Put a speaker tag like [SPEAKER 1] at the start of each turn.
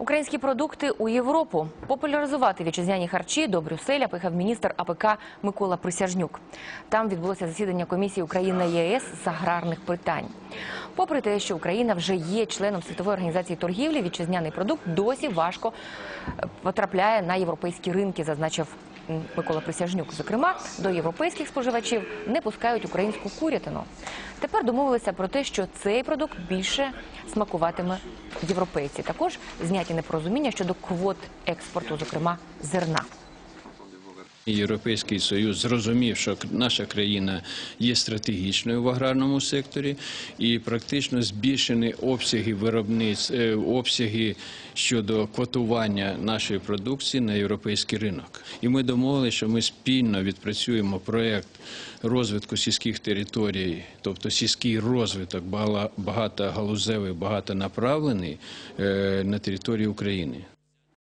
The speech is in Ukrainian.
[SPEAKER 1] Українські продукти у Європу популяризувати вітчизняні харчі до Брюсселя поїхав міністр АПК Микола Присяжнюк. Там відбулося засідання комісії Україна ЄС з аграрних питань. Попри те, що Україна вже є членом світової організації торгівлі, вітчизняний продукт досі важко е, потрапляє на європейські ринки, зазначив Микола Присяжнюк. Зокрема, до європейських споживачів не пускають українську курятину. Тепер домовилися про те, що цей продукт більше смакуватиме європейці. Також зняті непорозуміння щодо квот експорту, зокрема зерна.
[SPEAKER 2] Європейський союз зрозумів, що наша країна є стратегічною в аграрному секторі, і практично збільшені обсяги виробниць, е, обсяги щодо квотування нашої продукції на європейський ринок. І ми домовилися, що ми спільно відпрацюємо проект розвитку сільських територій, тобто сільський розвиток бага- багатогалузевий, багатонаправлений е, на території України.